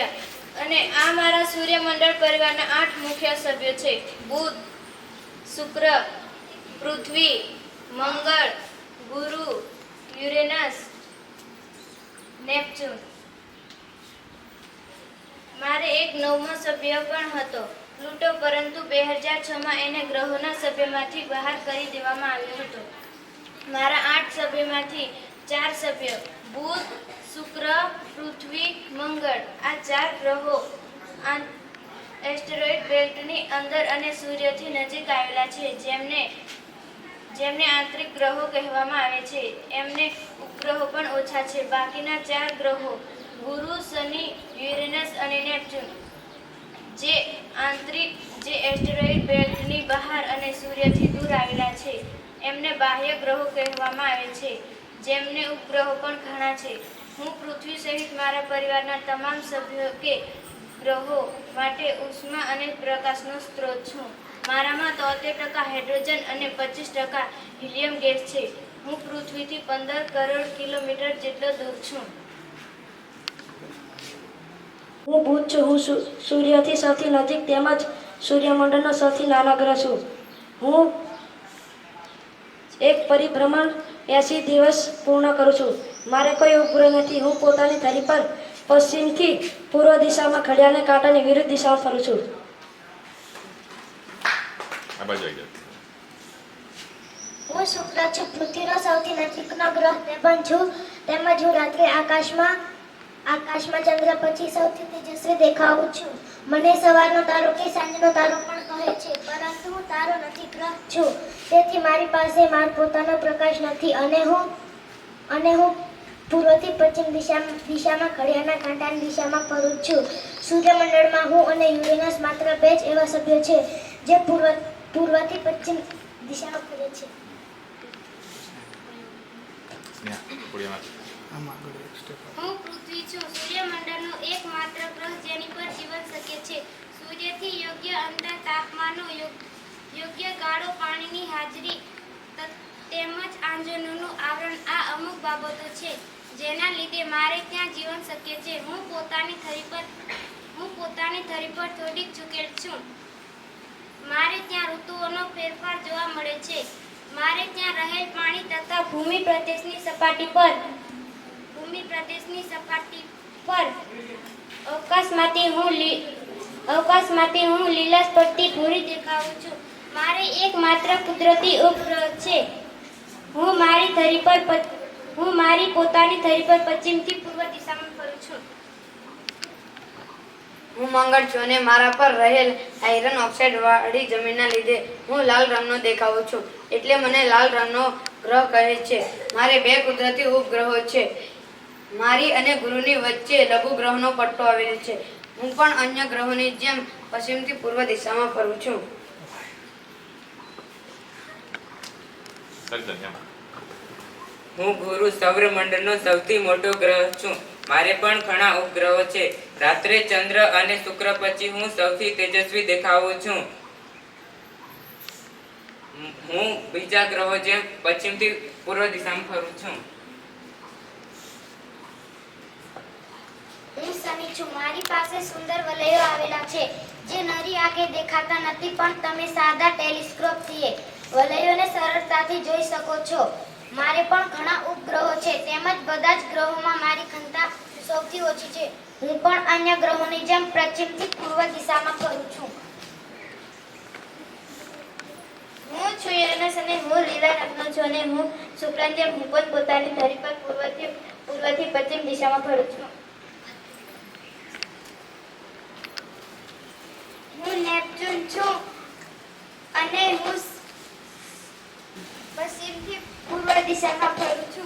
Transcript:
અને આ મારા સૂર્યમંડળ પરિવારના આઠ મુખ્ય સભ્યો છે. બુધ, શુક્ર, પૃથ્વી, મંગળ, ગુરુ, યુરેનસ, નેપચ્યુન. મારે એક નવમો સભ્ય પણ હતો. પ્લુટો પરંતુ બે હજાર છમાં એને ગ્રહોના સભ્યમાંથી બહાર કરી દેવામાં આવ્યો હતો. મારા આઠ સભ્યમાંથી ચાર સભ્ય, બુધ, શુક્ર, પૃથ્વી, મંગળ, આ ચાર ગ્રહો એસ્ટેરોઇડ બેલ્ટની અંદર અને સૂર્યથી નજીક આવેલા છે, જેમને જેમને આંતરિક ગ્રહો કહેવામાં આવે છે. એમને ઉપગ્રહો પણ ઓછા છે. બાકીના ચાર ગ્રહો ગુરુ, શનિ, યુરેનસ અને નેપ્ચ્યુન. જે આંતરિક, જે એસ્ટેરોઇડ બેલ્ટની બહાર અને સૂર્યથી દૂર આવેલા છે. એમને બાહ્ય ગ્રહો કહેવામાં આવે છે. જેમને ઉપગ્રહો પણ ઘણા છે. હું પૃથ્વી સહિત મારા પરિવારના તમામ સભ્યો કે ગ્રહો માટે ઉષ્મા અને પ્રકાશનો સ્ત્રોત છું. મારામાં તોતેર ટકા હાઇડ્રોજન અને પચીસ ટકા હિલિયમ ગેસ છે. હું પૃથ્વીથી પંદર કરોડ કિલોમીટર જેટલો દૂર છું. હું બુધ છું. હું સૂર્યથી સૌથી નજીક તેમજ સૂર્યમંડળનો સૌથી નાનો ગ્રહ છું. હું એક પરિભ્રમણ એંસી દિવસ પૂર્ણ કરું છું. મારે કોઈ ઉપગ્રહ નથી. હું પોતાની ધરી પર પશ્ચિમથી પૂર્વ દિશામાં ઘડિયાળને કાંટાની વિરુદ્ધ દિશામાં ફરું છું. હું શુક્ર છું. પૃથ્વીનો સૌથી નજીકનો ગ્રહ પણ છું. તેમજ હું રાત્રે આકાશમાં આકાશમાં ચંદ્ર પછી સૌથી તેજસ્વી દેખાવું છું. મને સવારનો તારો કે સાંજનો તારો પણ કહે છે. પરંતુ હું તારો નથી ગ્રહ છું. તેથી મારી પાસે મારો પોતાનો પ્રકાશ નથી અને હું અને હું પૂર્વથી પશ્ચિમ દિશા દિશામાં ઘડિયાળના કાંટાની દિશામાં ફરું છું. સૂર્યમંડળમાં હું અને યુરેનસ માત્ર બે જ એવા સભ્યો છે જે પૂર્વ પૂર્વથી પશ્ચિમ દિશામાં ફરે છે. હું પૃથ્વી છું. સૂર્યમંડળનો એકમાત્ર ગ્રહ જેની પર જીવન શક્ય છે સૂર્યથી યોગ્ય અંતર તાપમાનનો યોગ- યોગ્ય ગાળો પાણીની હાજરી તેમજ આંજનોનું આવરણ આ અમુક બાબતો છે, જેના લીધે મારે ત્યાં જીવન શક્ય છે. હું પોતાની થરી પર, હું પોતાની થરી પર થોડીક ઝૂકેલ છું. મારે ત્યાં ઋતુઓનો ફેરફાર જોવા મળે છે. મારે ત્યાં રહેલ પાણી તથા ભૂમિ પ્રદેશની સપાટી પર, ભૂમિ પ્રદેશની સપાટી પર અવકાશમાંથી હું લી અવકાશમાંથી હું લીલાશ સ્પટથી ભૂરી દેખાઉં છું. મારે એકમાત્ર કુદરતી ઉપગ્રહ છે. હું મારી ધરી પર હું મારી પોતાની ધરી પર પશ્ચિમથી પૂર્વ દિશામાં ફરું છું. હું મંગળ છું અને મારા પર રહેલ આયરન ઓક્સાઇડ વાળી જમીનના લીધે હું લાલ રંગનો દેખાવું છું. એટલે મને લાલ રંગનો ગ્રહ કહે છે. મારે બે કુદરતી ઉપગ્રહો છે. મારી અને ગુરુની વચ્ચે લઘુ ગ્રહનો પટ્ટો આવેલો છે. હું પણ અન્ય ગ્રહોની જેમ પશ્ચિમથી પૂર્વ દિશામાં ફરું છું. હું ગુરુ સૌરમંડળનો સૌથી મોટો ગ્રહ છું. મારે પણ ઘણા ઉપગ્રહો છે. રાત્રે ચંદ્ર અને શુક્ર પછી હું સૌથી તેજસ્વી દેખાવું છું. હું બીજા ગ્રહો જેમ પશ્ચિમથી પૂર્વ દિશામાં ફરું છું. હું શનિ છું. મારી પાસે સુંદર વલયો આવેલા છે જે નરી આંખે દેખાતા નથી પણ તમે સાદા ટેલિસ્કોપથી વલયોને સરળતાથી જોઈ શકો છો. મારે પણ ઘણા ઉપગ્રહો છે, તેમજ બધા જ ગ્રહોમાં મારી ઘનતા સૌથી ઓછી છે. હું પણ અન્ય ગ્રહોની જેમ પશ્ચિમથી પૂર્વ દિશામાં કરું છું. હું છું યુરેનસ અને હું લીલા રંગનો છું અને હું શુક્રની જેમ હું પણ પોતાની ધરી પર પૂર્વથી પૂર્વથી પશ્ચિમ દિશામાં ફરું છું. હું નેપચ્યુન છું અને હું December 32.